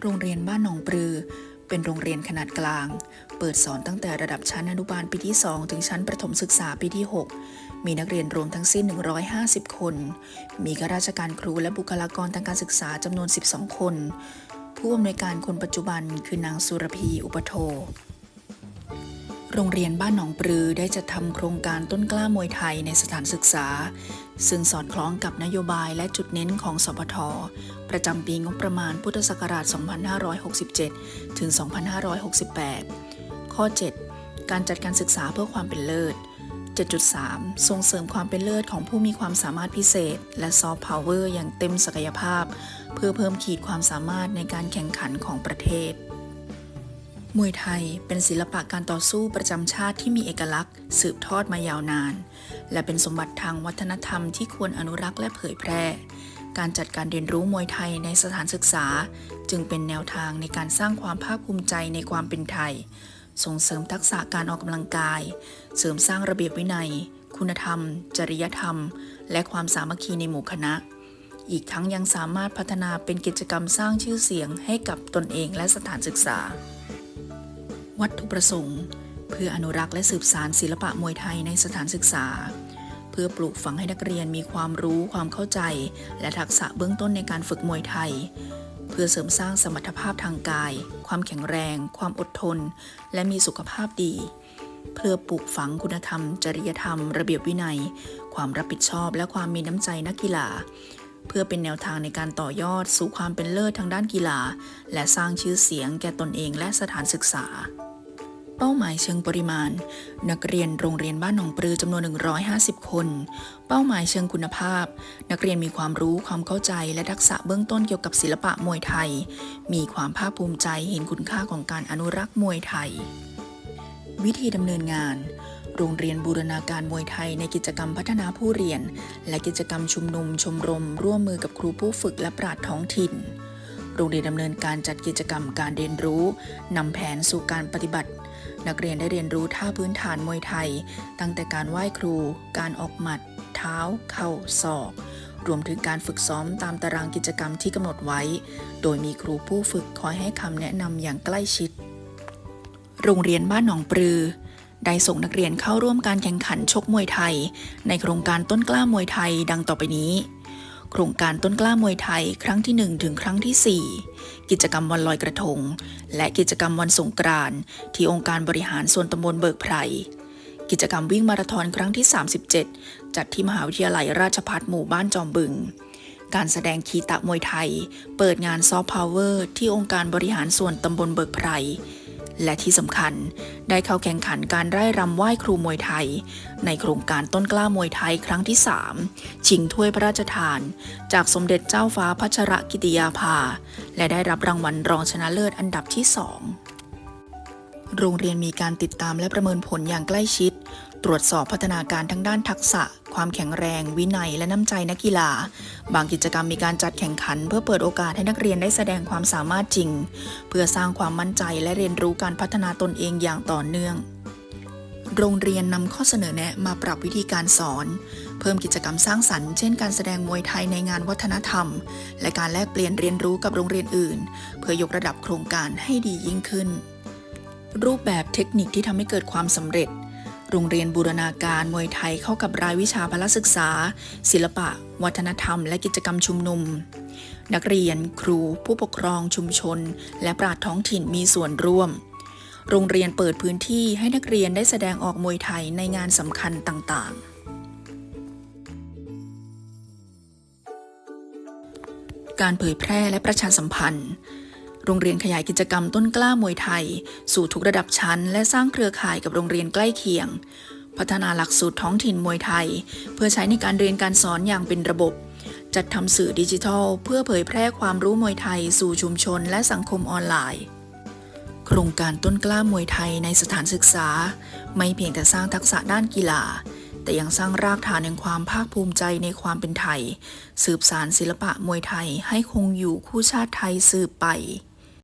โรงเรียนบ้านหนองปลือ เป็นโรงเรียนขนาดกลาง เปิดสอนตั้งแต่ระดับชั้นอนุบาลปีที่ 2 ถึงชั้นประถมศึกษาปีที่ 6 มีนักเรียนรวมทั้งสิ้น 150 คน มีข้าราชการครูและบุคลากรทางการศึกษาจำนวน 12 คน ผู้อำนวยการคนปัจจุบันคือนางสุรพีอุปโท โรงเรียนบ้านหนองปลือได้จัดทำโครงการต้นกล้ามวยไทยในสถานศึกษา ซึ่งสอดคล้องกับนโยบายและจุดเน้นของสพท ประจำปีงบประมาณพุทธศักราช 2567 ถึง 2568 ข้อ 7 การจัดการศึกษาเพื่อความเป็นเลิศ 7.3 ส่งเสริมความเป็นเลิศของผู้มีความสามารถพิเศษ และซอฟต์พาวเวอร์อย่างเต็มศักยภาพ เพื่อเพิ่มขีดความสามารถในการแข่งขันของประเทศ มวยไทยเป็นศิลปะการต่อสู้ประจำชาติที่มีเอกลักษณ์ สืบทอดมายาวนาน และเป็นสมบัติทางวัฒนธรรมที่ควรอนุรักษ์และเผยแพร่ การจัดการเรียนรู้มวยไทยในสถานศึกษา จึงเป็นแนวทางในการสร้างความภาคภูมิใจในความเป็นไทย ส่งเสริมทักษะการออกกำลังกาย เสริมสร้างระเบียบวินัย คุณธรรม จริยธรรม และความสามัคคีในหมู่คณะ อีกทั้งยังสามารถพัฒนาเป็นกิจกรรมสร้างชื่อเสียงให้กับตนเองและสถานศึกษา วัตถุประสงค์ เพื่ออนุรักษ์และสืบสานศิลปะมวยไทยในสถานศึกษา เพื่อปลูกฝังให้นักเรียนมีความรู้ความเข้าใจ และทักษะเบื้องต้นในการฝึกมวยไทย เพื่อเสริมสร้างสมรรถภาพทางกาย ความแข็งแรง ความอดทน และมีสุขภาพดี เพื่อปลูกฝังคุณธรรม จริยธรรม ระเบียบวินัย ความรับผิดชอบ และความมีน้ำใจนักกีฬาเพื่อเป็นแนวทางในการต่อยอดสู่ความเป็นเลิศทางด้านกีฬา และสร้างชื่อเสียงแก่ตนเองและสถานศึกษา เป้าหมายเชิงปริมาณ นักเรียนโรงเรียนบ้านหนองปลือจำนวน 150 คน เป้าหมายเชิงคุณภาพ นักเรียนมีความรู้ความเข้าใจ และทักษะเบื้องต้นเกี่ยวกับศิลปะมวยไทย มีความภาคภูมิใจเห็นคุณค่าของการอนุรักษ์มวยไทย วิธีดำเนินงานโรงเรียนบูรณาการมวยไทยในกิจกรรมพัฒนาผู้เรียน และกิจกรรมชุมนุมชมรม ร่วมมือกับครูผู้ฝึกและปราชญ์ท้องถิ่น โรงเรียนดำเนินการจัดกิจกรรมการเรียนรู้นำแผนสู่การปฏิบัติ นักเรียนได้เรียนรู้ท่าพื้นฐานมวยไทย ตั้งแต่การไหว้ครู การออกหมัด เท้า เข่าศอก รวมถึงการฝึกซ้อมตามตารางกิจกรรมที่กำหนดไว้ โดยมีครูผู้ฝึกคอยให้คำแนะนำอย่างใกล้ชิด โรงเรียนบ้านหนองปลือได้ส่งนักเรียนเข้าร่วมการแข่งขันชกมวยไทย ในโครงการต้นกล้ามวยไทยดังต่อไปนี้ โครงการต้นกล้ามวยไทยครั้งที่ 1 ถึงครั้งที่ 4 กิจกรรมวันลอยกระทง และกิจกรรมวันสงกรานต์ที่องค์การบริหารส่วนตำบลเบิกไพรกิจกรรมวิ่งมาราธอนครั้งที่ 37 จัดที่มหาวิทยาลัยราชภัฏหมู่บ้านจอมบึง การแสดงคีตะมวยไทย เปิดงานซอฟต์พาวเวอร์ที่องค์การบริหารส่วนตำบลเบิกไพร และที่สำคัญได้เข้าแข่งขันการไร่รำไหว้ครูมวยไทย ในโครงการต้นกล้ามวยไทยครั้งที่ 3 ชิงถ้วยพระราชทาน จากสมเด็จเจ้าฟ้าพัชรกิติยาภา และได้รับรางวัลรองชนะเลิศอันดับที่2โรงเรียนมีการติดตามและประเมินผลอย่างใกล้ชิด ตรวจสอบพัฒนาการทั้งด้านทักษะ ความแข็งแรง วินัย และน้ำใจนักกีฬา บางกิจกรรมมีการจัดแข่งขัน เพื่อเปิดโอกาสให้นักเรียนได้แสดงความสามารถจริง เพื่อสร้างความมั่นใจและเรียนรู้การพัฒนาตนเองอย่างต่อเนื่อง โรงเรียนนำข้อเสนอแนะมาปรับวิธีการสอน เพิ่มกิจกรรมสร้างสรรค์ เช่น การแสดงมวยไทยในงานวัฒนธรรม และการแลกเปลี่ยนเรียนรู้กับโรงเรียนอื่น เพื่อยกระดับโครงการให้ดียิ่งขึ้น รูปแบบเทคนิคที่ทำให้เกิดความสำเร็จ โรงเรียนบูรณาการมวยไทยเข้ากับรายวิชาพละศึกษา ศิลปะ วัฒนธรรม และกิจกรรมชุมนุม นักเรียน ครู ผู้ปกครองชุมชน และปราชญ์ท้องถิ่นมีส่วนร่วม โรงเรียนเปิดพื้นที่ให้นักเรียนได้แสดงออกมวยไทยในงานสำคัญต่างๆการเผยแพร่และประชาสัมพันธ์ โรงเรียนขยายกิจกรรมต้นกล้ามวยไทย สู่ทุกระดับชั้น และสร้างเครือข่ายกับโรงเรียนใกล้เคียง พัฒนาหลักสูตรท้องถิ่นมวยไทย เพื่อใช้ในการเรียนการสอนอย่างเป็นระบบ จัดทำสื่อดิจิทัล เพื่อเผยแพร่ความรู้มวยไทย สู่ชุมชนและสังคมออนไลน์โครงการต้นกล้ามวยไทยในสถานศึกษา ไม่เพียงแต่สร้างทักษะด้านกีฬา แต่ยังสร้างรากฐานแห่งความภาคภูมิใจในความเป็นไทย สืบสารศิลปะมวยไทยให้คงอยู่คู่ชาติไทยสืบไป